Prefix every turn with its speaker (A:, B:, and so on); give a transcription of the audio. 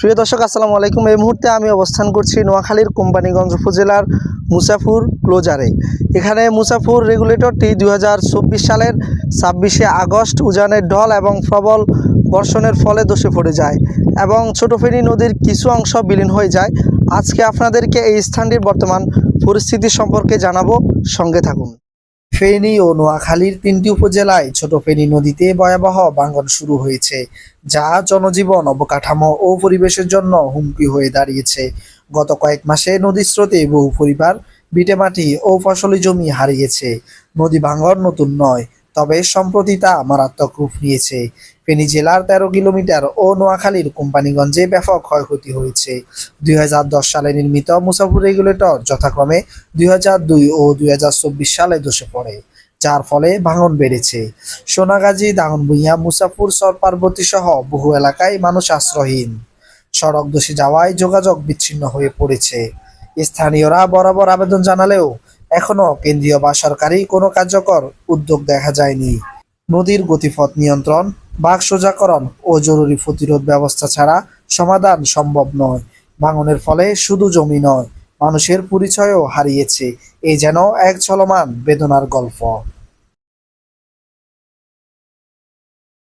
A: প্রিয় দর্শক, আসসালামু আলাইকুম। এই মুহূর্তে আমি অবস্থান করছি নোয়াখালীর কোম্পানিগঞ্জ উপজেলার মুসাফুর ক্লোজারে। এখানে মুসাফুর রেগুলেটরটি দু হাজার চব্বিশ সালের ছাব্বিশে আগস্ট উজানের ঢল এবং প্রবল বর্ষণের ফলে দোষে পড়ে যায় এবং ছোট ফেনী নদীর কিছু অংশ বিলীন হয়ে যায়। আজকে আপনাদেরকে এই স্থানটির বর্তমান পরিস্থিতি সম্পর্কে জানাব। সঙ্গে থাকুন। ফেনী ও নোয়াখালীর তিনটি উপজেলায় ছোট ফেনী নদীতে ভয়াবহ বাঙ্গন শুরু হয়েছে, যা জনজীবন, অবকাঠামো ও পরিবেশের জন্য হুমকি হয়ে দাঁড়িয়েছে। গত কয়েক মাসে নদীর স্রোতে বহু পরিবার ভিটেমাটি ও ফসলি জমি হারিয়েছে। নদী ভাঙ্গন নতুন নয়, তবে সম্প্রতি তা মারাত্মক রূপ নিয়েছে। ফেনী জেলার তেরো কিলোমিটার ও নোয়াখালীর কোম্পানিগঞ্জে ব্যাপক ক্ষয়ক্ষতি হয়েছে। দুই হাজার দশ সালে নির্মিত মুসাফুর রেগুলেটর যথাক্রমে দুই হাজার দুই ও দুই হাজার চব্বিশ সালে ধসে পড়ে, যার ফলে ভাঙন বেড়েছে। সোনাগাজী দাগনভূঞা মুসাফুর সর পার্বতী সহ বহু এলাকায় মানুষ আশ্রয়হীন। সড়ক ধসে যাওয়ায় যোগাযোগ বিচ্ছিন্ন হয়ে পড়েছে। স্থানীয়রা বরাবর আবেদন জানালেও এখনও কেন্দ্রীয় বা সরকারি কোনো কার্যকর উদ্যোগ দেখা যায়নি। নদীর গতিপথ নিয়ন্ত্রণ বাঘ সোজাকরণ ও জরুরি প্রতিরোধ ব্যবস্থা ছাড়া সমাধান সম্ভব নয়। ভাঙনের ফলে শুধু জমি নয়, মানুষের পরিচয়ও হারিয়েছে। এ যেন এক চলমান বেদনার গল্প।